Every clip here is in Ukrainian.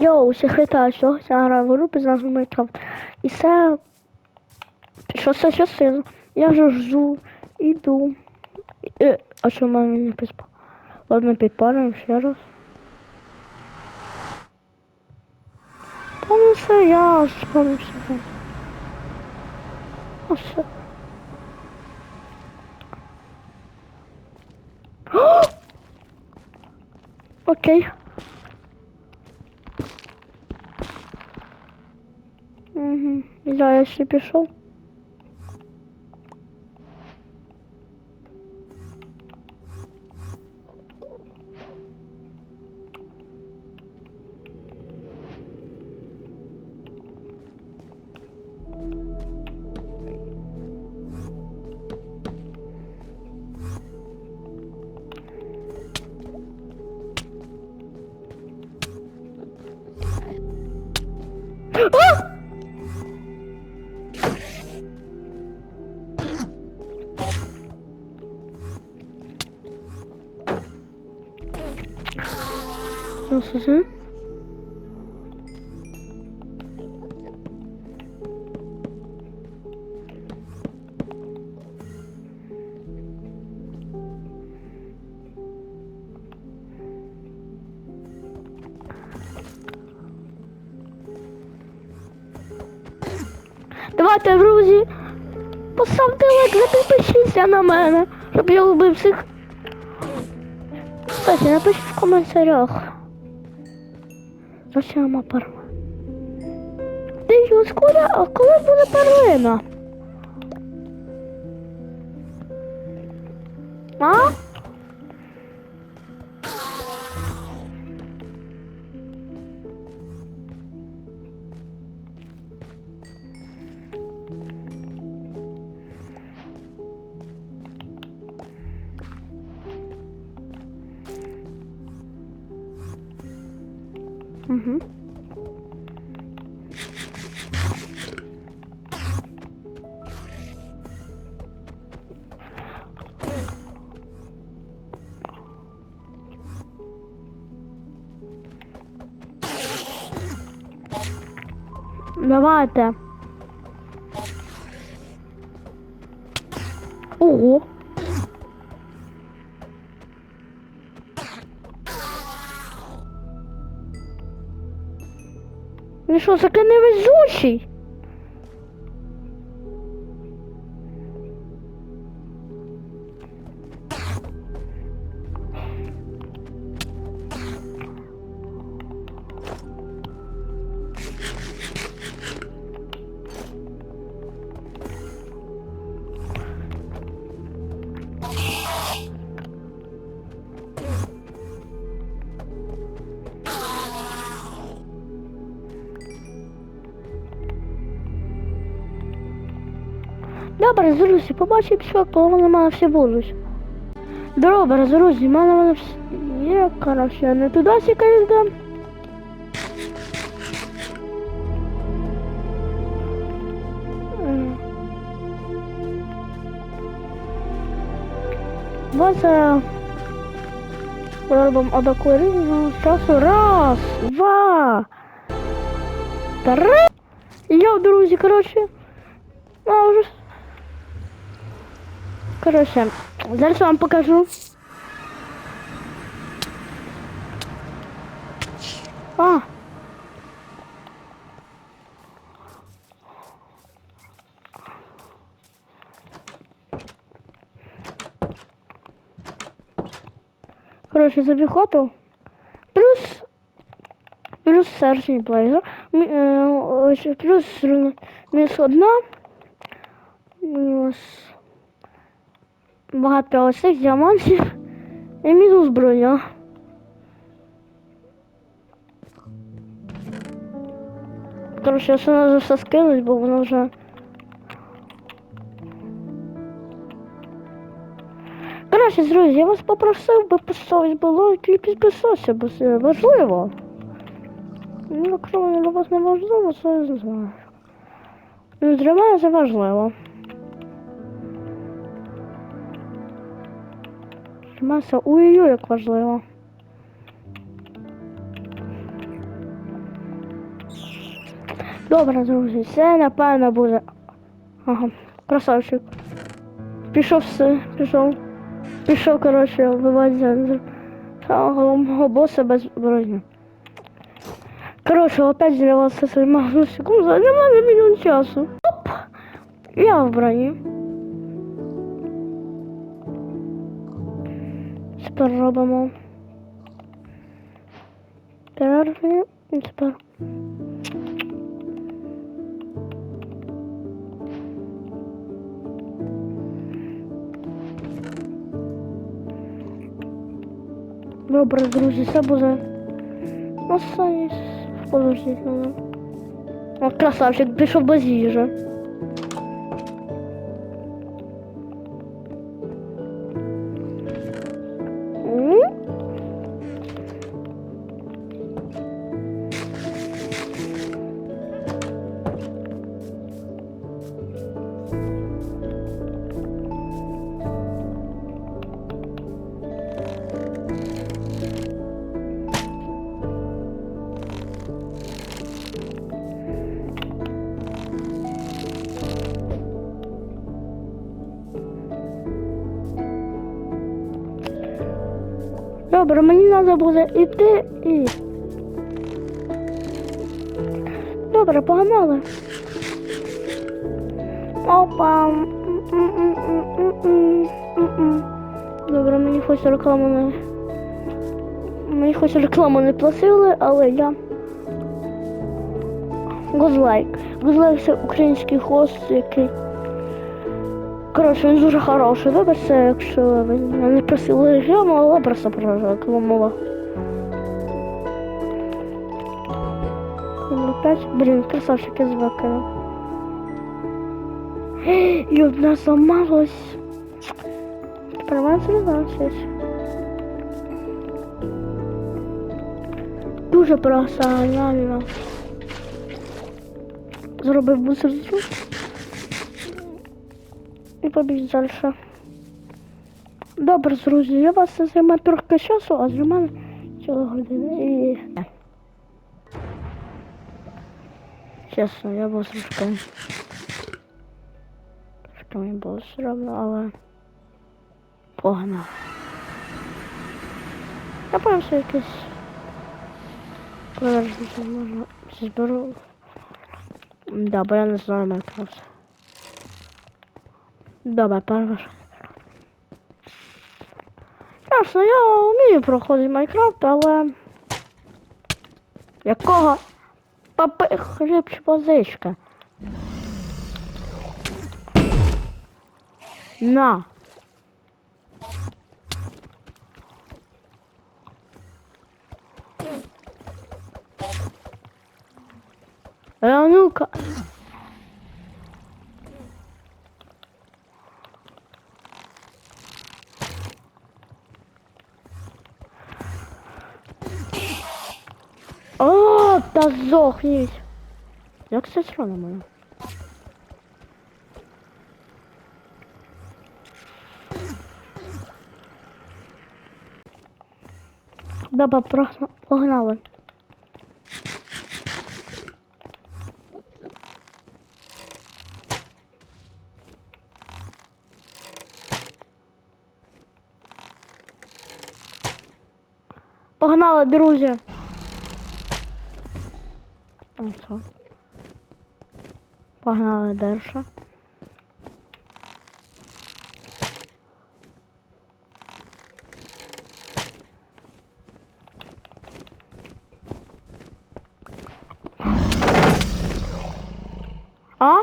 Йоу, усіх вітаю, сьогодні я граю в гру під назвою Майнкрафт. І це шоста частина. Я вже жду, іду. Е, а що в мене не приспав? Ладно, підпалюємо ще раз. Та ну все, я спалю все. А все. О! Окей. Угу. Я, я ще пішов. А! Nasıl sen? Давайте, друзі, поставте лайк, підпишіться на мене, щоб я любив всіх. Кстати, напишіть в коментарях. Зачем перлина? Ти скоро, а коли буде перлина? А? Угу. Давайте. Ого. Він що, таки невезучий? Добре, друзі, побачимося, коли вони мене всі будуть. Добре, друзі, в мене вони всі є, коротше, я не туди сікаю йдем. База робимо отаку рівну часу. Раз, два, три. Йо, друзі, коротше. А, уже Короче, зараз вам покажу. А. Короче, за пехоту. Плюс плюс серчний плейзер. Плюс мінус одна. Мінус багато ось цих діамантів і мінус броня. Короче, все надо все скинуть, бо воно вже. Короче, друзі, я вас попросив би поставити було і підписався, бо це важливо. Ну, якщо для вас не важливо, то я знаю. Ну, для мене це важливо. Маса, ой-ой, як важливо. Добре, друзі, це напевно буде. Ага, красавчик. Пішов все, пішов. Пішов, коротше, вбивати самого боса без броні. Коротше, опять зірвався свій магазин секунд, за мене мільйон часу. Оп! Я в броні. Тепер робимо. Перерви. І тепер. Добре, друзі, це буде. Останній. Подождіть мене. О, красавчик, пішов без їжі. Добре, мені треба буде йти і. Добре, погнали. Опа. Добре, мені хоч рекламу не. Мені хоч рекламу не платили, але я. Гозлайк. Гозлайк це український хост, який. Коротше, він дуже хороший. Вибачте, якщо ви не просили рекламу, але просто прорекламував. Блін, красавчик я звакаю. І одна зламалась. Тепер не значить. Дуже просто, реально. Зробив бусерцю. І побіг далі. Добре, друзі, я вас займе трохи часу, а для мене цілу годину і. Чесно, я був трошки. Трошки мені було соромно, але погано. Я пам'ятаю, що якийсь повернути можна зберу. Да, бо я не знаю Майнкрафт. Добре, перше. Ясно, я вмію проходити Майнкрафт, але... Якого? Папи хліб позичка? На. А ну-ка. О, та здохніть. Як це срано мене? Добре, просто погнали. Погнали, друзі. Ось. Погнали далі. А?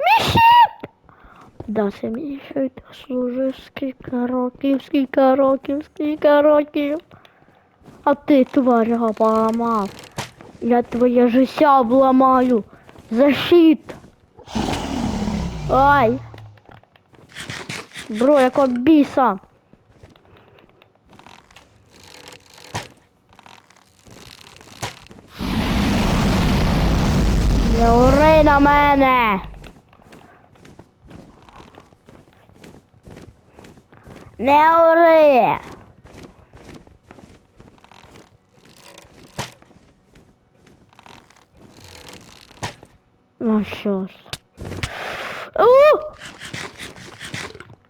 Мішіп! Да, це мені щит служив скільки років, скільки років, скільки років. А ти, тварь, його поламав. Я твоє життя обламаю. Защит. Ай. Бро, якого біса. Не ори на мене. Не ори. Ж. О!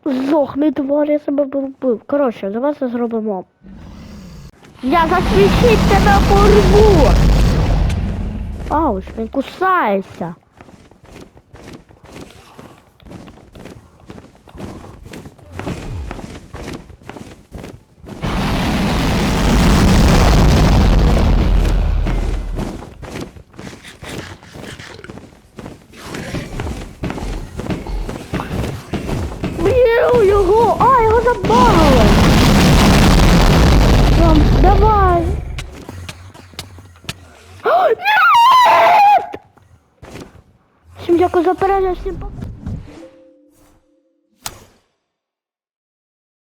Здохни, тварь, я себе вбив. Коротше, давай це зробимо. Я засвічить тебе порву! Ауч, він кусається. Б'ю його! А, його забагали! Там, давай! О, дякую за перегляд, всім пока!